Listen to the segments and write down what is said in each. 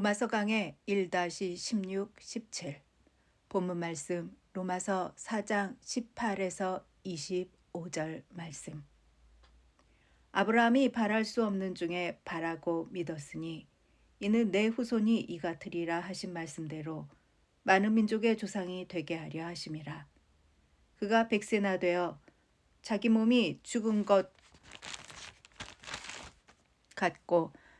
로마서 강의 1-16, 17 본문 말씀 로마서 4장 18에서 25절 말씀. 아브라함이 바랄 수 없는 중에 바라고 믿었으니 이는 내 후손이 이가 되리라 하신 말씀대로 많은 민족의 조상이 되게 하려 하심이라. 그가 백세나 되어 자기 몸이 죽은 것 같고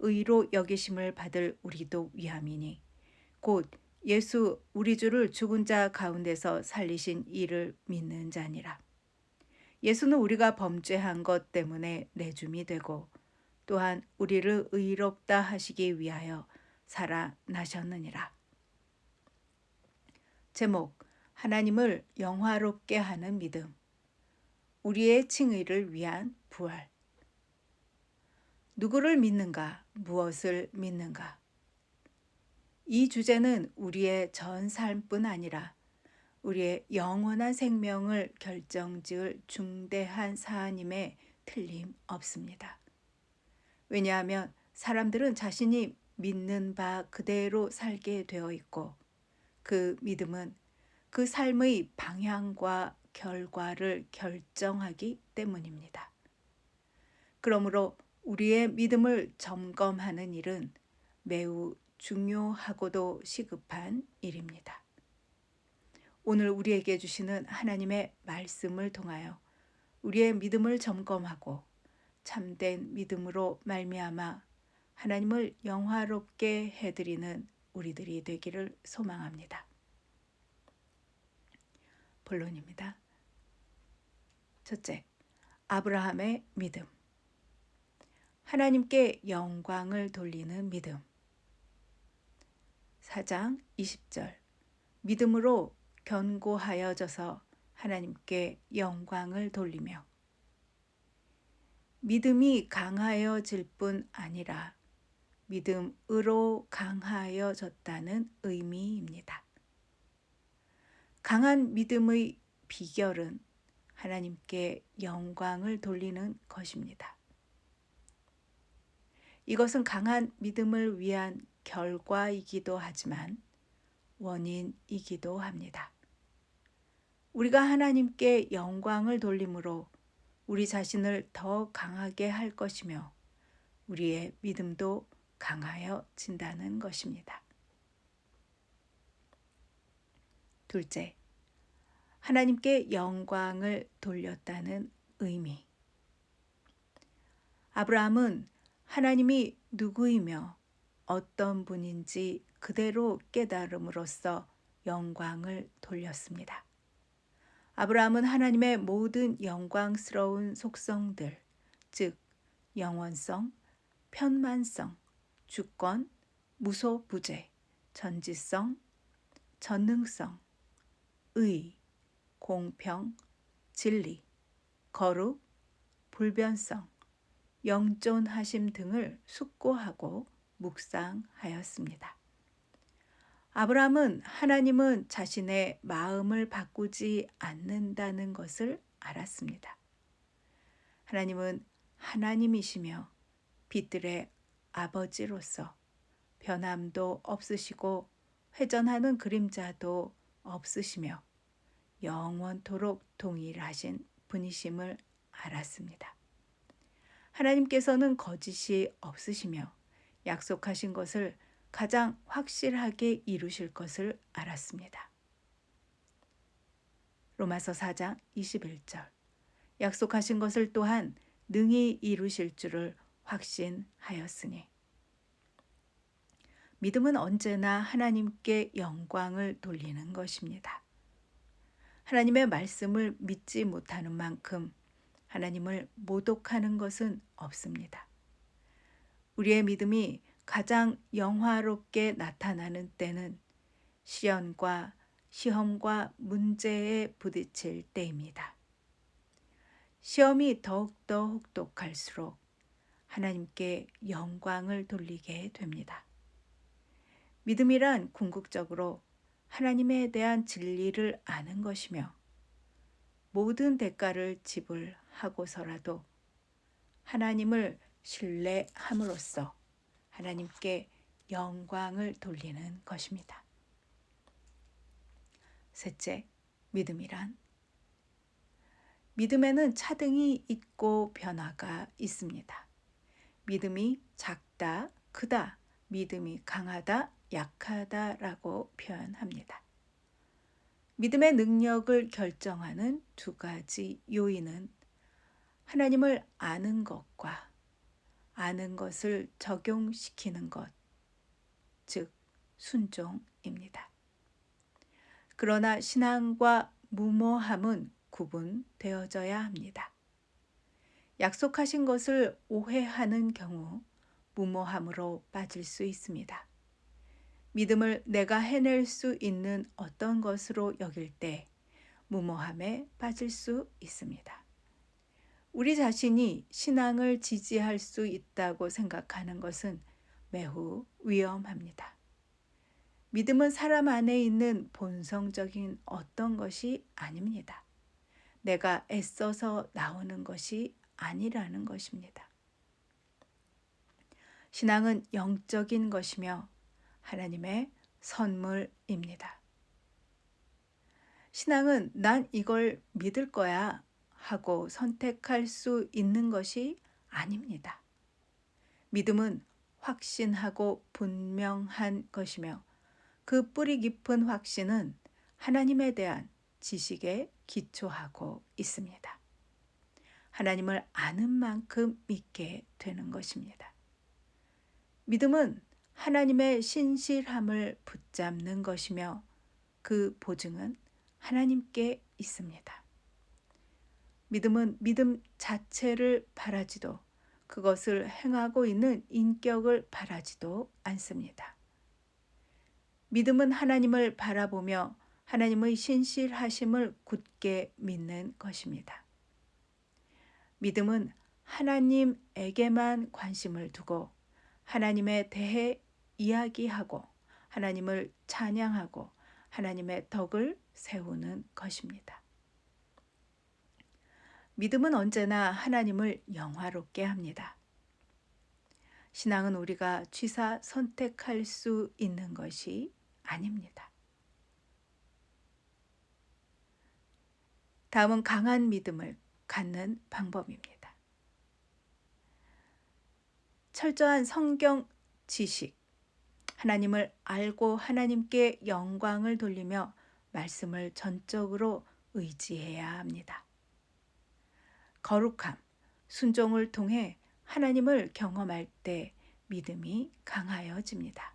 의로 여기심을 받을 우리도 위함이니 곧 예수 우리 주를 죽은 자 가운데서 살리신 이를 믿는 자니라. 예수는 우리가 범죄한 것 때문에 내줌이 되고 또한 우리를 의롭다 하시기 위하여 살아나셨느니라. 제목 하나님을 영화롭게 하는 믿음 우리의 칭의를 위한 부활 누구를 믿는가, 무엇을 믿는가. 이 주제는 우리의 전 삶뿐 아니라 우리의 영원한 생명을 결정지을 중대한 사안임에 틀림 없습니다. 왜냐하면 사람들은 자신이 믿는 바 그대로 살게 되어 있고 그 믿음은 그 삶의 방향과 결과를 결정하기 때문입니다. 그러므로 우리의 믿음을 점검하는 일은 매우 중요하고도 시급한 일입니다. 오늘 우리에게 주시는 하나님의 말씀을 통하여 우리의 믿음을 점검하고 참된 믿음으로 말미암아 하나님을 영화롭게 해드리는 우리들이 되기를 소망합니다. 본론입니다. 첫째, 아브라함의 믿음. 하나님께 영광을 돌리는 믿음. 4장 20절. 믿음으로 견고하여져서 하나님께 영광을 돌리며 믿음이 강하여질 뿐 아니라 믿음으로 강하여졌다는 의미입니다. 강한 믿음의 비결은 하나님께 영광을 돌리는 것입니다. 이것은 강한 믿음을 위한 결과이기도 하지만 원인이기도 합니다. 우리가 하나님께 영광을 돌림으로 우리 자신을 더 강하게 할 것이며 우리의 믿음도 강하여진다는 것입니다. 둘째, 하나님께 영광을 돌렸다는 의미. 아브라함은 하나님이 누구이며 어떤 분인지 그대로 깨달음으로써 영광을 돌렸습니다. 아브라함은 하나님의 모든 영광스러운 속성들, 즉 영원성, 편만성, 주권, 무소부재, 전지성, 전능성, 의, 공평, 진리, 거룩, 불변성, 영존하심 등을 숙고하고 묵상하였습니다. 아브라함은 하나님은 자신의 마음을 바꾸지 않는다는 것을 알았습니다. 하나님은 하나님이시며 빛들의 아버지로서 변함도 없으시고 회전하는 그림자도 없으시며 영원토록 동일하신 분이심을 알았습니다. 하나님께서는 거짓이 없으시며 약속하신 것을 가장 확실하게 이루실 것을 알았습니다. 로마서 4장 21절. 약속하신 것을 또한 능히 이루실 줄을 확신하였으니. 믿음은 언제나 하나님께 영광을 돌리는 것입니다. 하나님의 말씀을 믿지 못하는 만큼 하나님을 모독하는 것은 없습니다. 우리의 믿음이 가장 영화롭게 나타나는 때는 시련과 시험과 문제에 부딪힐 때입니다. 시험이 더욱더 혹독할수록 하나님께 영광을 돌리게 됩니다. 믿음이란 궁극적으로 하나님에 대한 진리를 아는 것이며 모든 대가를 지불하고서라도 하나님을 신뢰함으로써 하나님께 영광을 돌리는 것입니다. 셋째, 믿음이란 믿음에는 차등이 있고 변화가 있습니다. 믿음이 작다, 크다, 믿음이 강하다, 약하다라고 표현합니다. 믿음의 능력을 결정하는 두 가지 요인은 하나님을 아는 것과 아는 것을 적용시키는 것, 즉, 순종입니다. 그러나 신앙과 무모함은 구분되어져야 합니다. 약속하신 것을 오해하는 경우 무모함으로 빠질 수 있습니다. 믿음을 내가 해낼 수 있는 어떤 것으로 여길 때 무모함에 빠질 수 있습니다. 우리 자신이 신앙을 지지할 수 있다고 생각하는 것은 매우 위험합니다. 믿음은 사람 안에 있는 본성적인 어떤 것이 아닙니다. 내가 애써서 나오는 것이 아니라는 것입니다. 신앙은 영적인 것이며 하나님의 선물입니다. 신앙은 난 이걸 믿을 거야 하고 선택할 수 있는 것이 아닙니다. 믿음은 확신하고 분명한 것이며 그 뿌리 깊은 확신은 하나님에 대한 지식에 기초하고 있습니다. 하나님을 아는 만큼 믿게 되는 것입니다. 믿음은 하나님의 신실함을 붙잡는 것이며 그 보증은 하나님께 있습니다. 믿음은 믿음 자체를 바라지도 그것을 행하고 있는 인격을 바라지도 않습니다. 믿음은 하나님을 바라보며 하나님의 신실하심을 굳게 믿는 것입니다. 믿음은 하나님에게만 관심을 두고 하나님에 대해 이야기하고 하나님을 찬양하고 하나님의 덕을 세우는 것입니다. 믿음은 언제나 하나님을 영화롭게 합니다. 신앙은 우리가 취사 선택할 수 있는 것이 아닙니다. 다음은 강한 믿음을 갖는 방법입니다. 철저한 성경 지식, 하나님을 알고 하나님께 영광을 돌리며 말씀을 전적으로 의지해야 합니다. 거룩함, 순종을 통해 하나님을 경험할 때 믿음이 강하여집니다.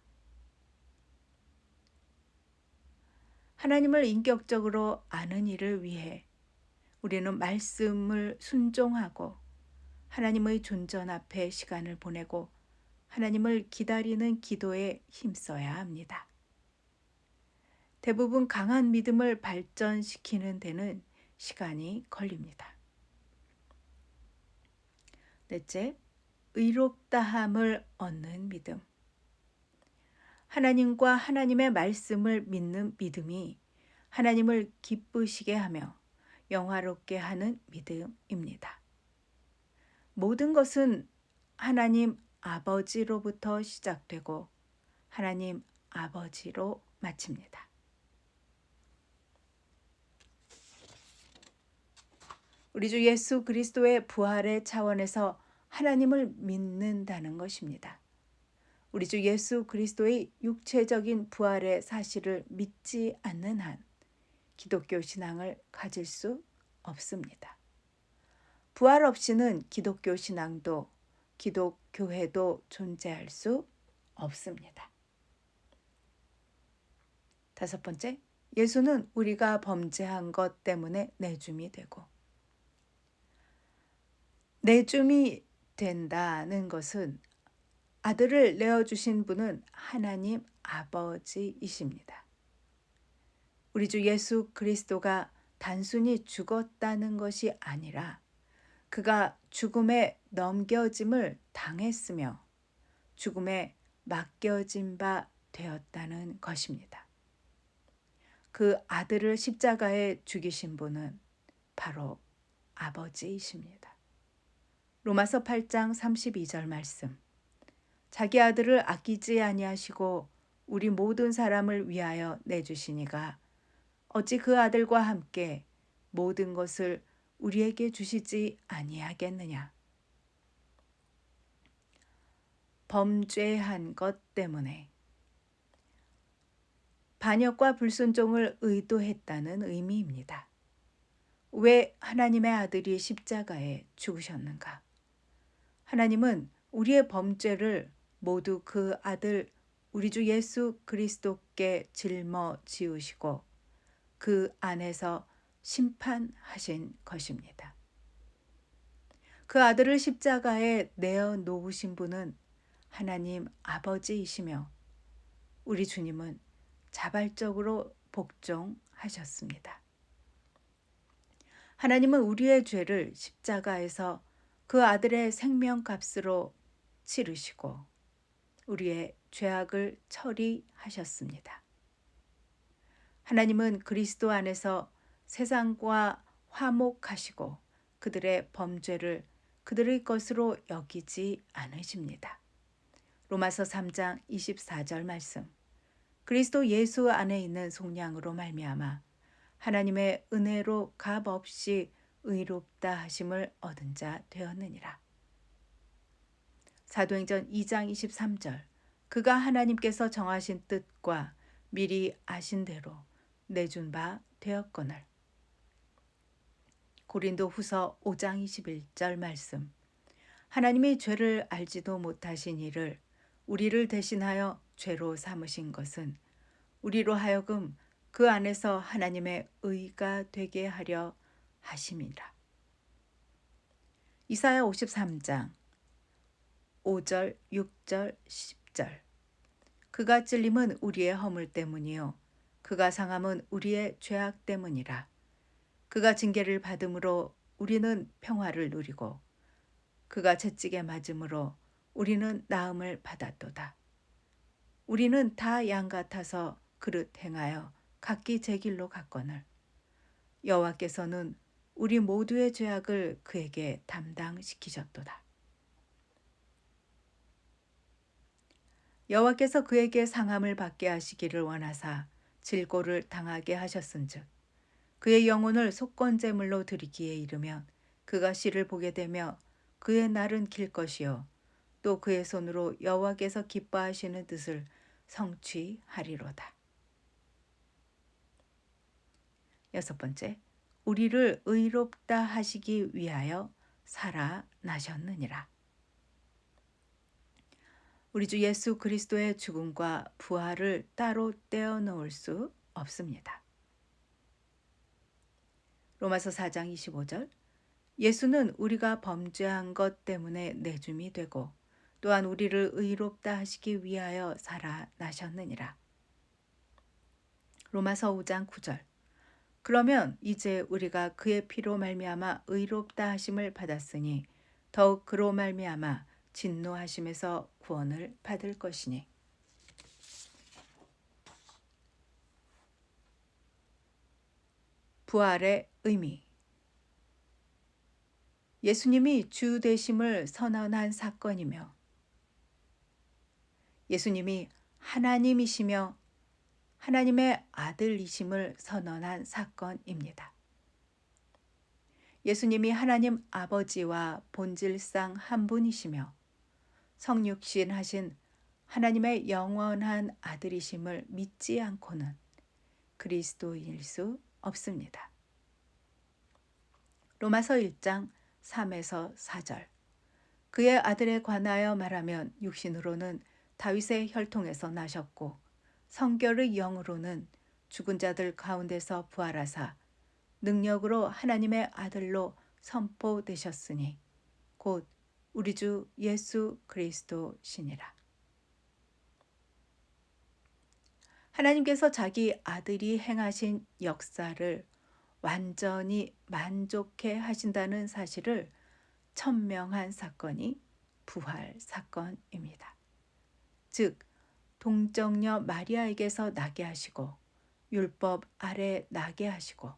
하나님을 인격적으로 아는 일을 위해 우리는 말씀을 순종하고 하나님의 존전 앞에 시간을 보내고 하나님을 기다리는 기도에 힘써야 합니다. 대부분 강한 믿음을 발전시키는 데는 시간이 걸립니다. 넷째, 의롭다함을 얻는 믿음. 하나님과 하나님의 말씀을 믿는 믿음이 하나님을 기쁘시게 하며 영화롭게 하는 믿음입니다. 모든 것은 하나님 아버지로부터 시작되고 하나님 아버지로 마칩니다. 우리 주 예수 그리스도의 부활의 차원에서 하나님을 믿는다는 것입니다. 우리 주 예수 그리스도의 육체적인 부활의 사실을 믿지 않는 한 기독교 신앙을 가질 수 없습니다. 부활 없이는 기독교 신앙도 기독교회도 존재할 수 없습니다. 다섯 번째, 예수는 우리가 범죄한 것 때문에 내줌이 되고 내줌이 된다는 것은 아들을 내어주신 분은 하나님 아버지이십니다. 우리 주 예수 그리스도가 단순히 죽었다는 것이 아니라 그가 죽음에 넘겨짐을 당했으며 죽음에 맡겨진 바 되었다는 것입니다. 그 아들을 십자가에 죽이신 분은 바로 아버지이십니다. 로마서 8장 32절 말씀. 자기 아들을 아끼지 아니하시고 우리 모든 사람을 위하여 내주시니가 어찌 그 아들과 함께 모든 것을 우리에게 주시지 아니하겠느냐. 범죄한 것 때문에 반역과 불순종을 의도했다는 의미입니다. 왜 하나님의 아들이 십자가에 죽으셨는가? 하나님은 우리의 범죄를 모두 그 아들 우리 주 예수 그리스도께 짊어 지우시고 그 안에서 심판하신 것입니다. 그 아들을 십자가에 내어 놓으신 분은 하나님 아버지이시며 우리 주님은 자발적으로 복종하셨습니다. 하나님은 우리의 죄를 십자가에서 그 아들의 생명값으로 치르시고 우리의 죄악을 처리하셨습니다. 하나님은 그리스도 안에서 세상과 화목하시고 그들의 범죄를 그들의 것으로 여기지 않으십니다. 로마서 3장 24절 말씀. 그리스도 예수 안에 있는 속량으로 말미암아 하나님의 은혜로 값 없이 의롭다 하심을 얻은 자 되었느니라. 사도행전 2장 23절. 그가 하나님께서 정하신 뜻과 미리 아신 대로 내준 바 되었거늘. 고린도 후서 5장 21절 말씀. 하나님이 죄를 알지도 못하신 이를 우리를 대신하여 죄로 삼으신 것은 우리로 하여금 그 안에서 하나님의 의가 되게 하려 하심이라. 이사야 53장 5절, 6절, 10절. 그가 찔림은 우리의 허물 때문이요 그가 상함은 우리의 죄악 때문이라. 그가 징계를 받음으로 우리는 평화를 누리고 그가 채찍에 맞음으로 우리는 나음을 받았도다. 우리는 다 양 같아서 그릇 행하여 각기 제 길로 갔거늘 여호와께서는 우리 모두의 죄악을 그에게 담당시키셨도다. 여호와께서 그에게 상함을 받게 하시기를 원하사 질고를 당하게 하셨은즉 그의 영혼을 속건제물로 드리기에 이르면 그가 씨를 보게 되며 그의 날은 길 것이요 또 그의 손으로 여호와께서 기뻐하시는 뜻을 성취하리로다. 여섯 번째, 우리를 의롭다 하시기 위하여 살아나셨느니라. 우리 주 예수 그리스도의 죽음과 부활을 따로 떼어 놓을 수 없습니다. 로마서 4장 25절 예수는 우리가 범죄한 것 때문에 내줌이 되고 또한 우리를 의롭다 하시기 위하여 살아나셨느니라. 로마서 5장 9절 그러면 이제 우리가 그의 피로 말미암아 의롭다 하심을 받았으니 더욱 그로 말미암아 진노하심에서 구원을 받을 것이니 부활의 의미 예수님이 주 되심을 선언한 사건이며 예수님이 하나님이시며 하나님의 아들이심을 선언한 사건입니다. 예수님이 하나님 아버지와 본질상 한 분이시며 성육신 하신 하나님의 영원한 아들이심을 믿지 않고는 그리스도일 수 없습니다. 로마서 1장 3에서 4절 그의 아들에 관하여 말하면 육신으로는 다윗의 혈통에서 나셨고 성결의 영으로는 죽은 자들 가운데서 부활하사 능력으로 하나님의 아들로 선포되셨으니 곧 우리 주 예수 그리스도시니라. 하나님께서 자기 아들이 행하신 역사를 완전히 만족해 하신다는 사실을 천명한 사건이 부활 사건입니다. 즉, 동정녀 마리아에게서 나게 하시고 율법 아래 나게 하시고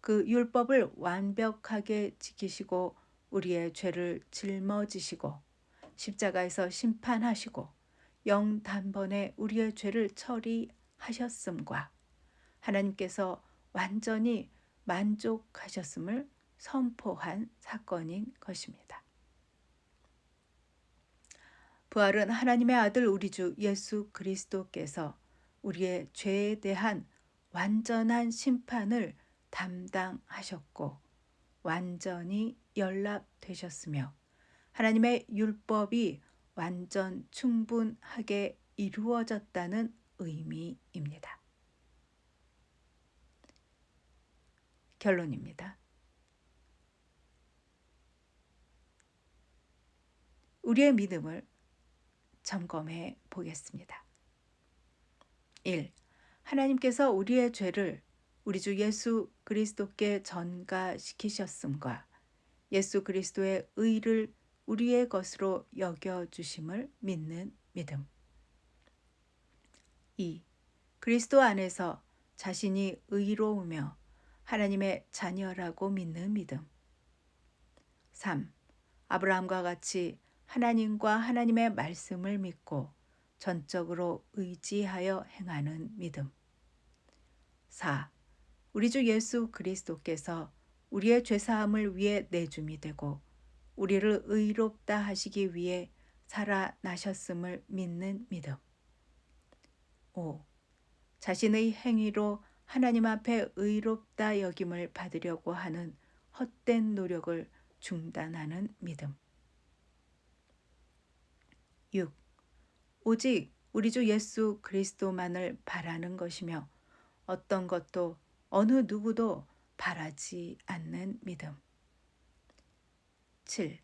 그 율법을 완벽하게 지키시고 우리의 죄를 짊어지시고 십자가에서 심판하시고 영 단번에 우리의 죄를 처리 하셨음과 하나님께서 완전히 만족하셨음을 선포한 사건인 것입니다. 부활은 하나님의 아들 우리 주 예수 그리스도께서 우리의 죄에 대한 완전한 심판을 담당하셨고 완전히 연락되셨으며 하나님의 율법이 완전 충분하게 이루어졌다는 의미입니다. 결론입니다. 우리의 믿음을 점검해 보겠습니다. 1. 하나님께서 우리의 죄를 우리 주 예수 그리스도께 전가시키셨음과 예수 그리스도의 의를 우리의 것으로 여겨 주심을 믿는 믿음. 2. 그리스도 안에서 자신이 의로우며 하나님의 자녀라고 믿는 믿음. 3. 아브라함과 같이 하나님과 하나님의 말씀을 믿고 전적으로 의지하여 행하는 믿음. 4. 우리 주 예수 그리스도께서 우리의 죄사함을 위해 내줌이 되고 우리를 의롭다 하시기 위해 살아나셨음을 믿는 믿음. 5. 자신의 행위로 하나님 앞에 의롭다 여김을 받으려고 하는 헛된 노력을 중단하는 믿음. 6. 오직 우리 주 예수 그리스도만을 바라는 것이며 어떤 것도 어느 누구도 바라지 않는 믿음. 7.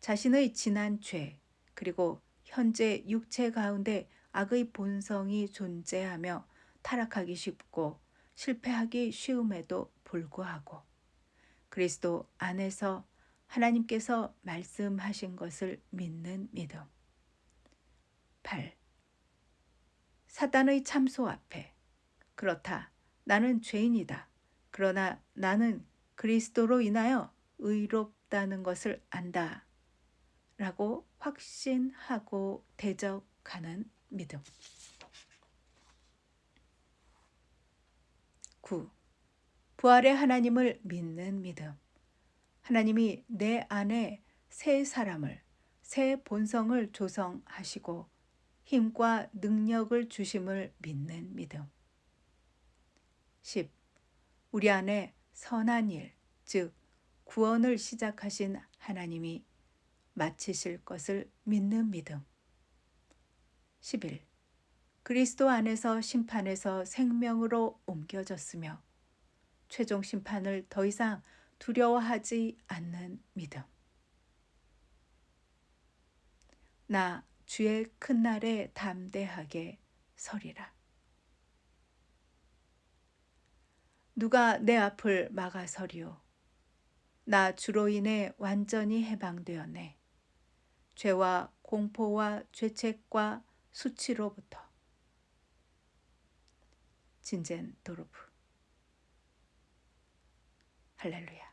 자신의 지난 죄, 그리고 현재 육체 가운데 악의 본성이 존재하며 타락하기 쉽고 실패하기 쉬움에도 불구하고 그리스도 안에서 하나님께서 말씀하신 것을 믿는 믿음. 8. 사단의 참소 앞에 그렇다. 나는 죄인이다. 그러나 나는 그리스도로 인하여 의롭다는 것을 안다. 라고 확신하고 대적하는 믿음. 9. 부활의 하나님을 믿는 믿음. 하나님이 내 안에 새 사람을, 새 본성을 조성하시고 힘과 능력을 주심을 믿는 믿음. 10. 우리 안에 선한 일, 즉 구원을 시작하신 하나님이 마치실 것을 믿는 믿음. 11. 그리스도 안에서 심판에서 생명으로 옮겨졌으며 최종 심판을 더 이상 두려워하지 않는 믿음. 나 주의 큰 날에 담대하게 서리라. 누가 내 앞을 막아서리오. 나 주로 인해 완전히 해방되었네. 죄와 공포와 죄책과 수치로부터. 진젠 도르프 할렐루야.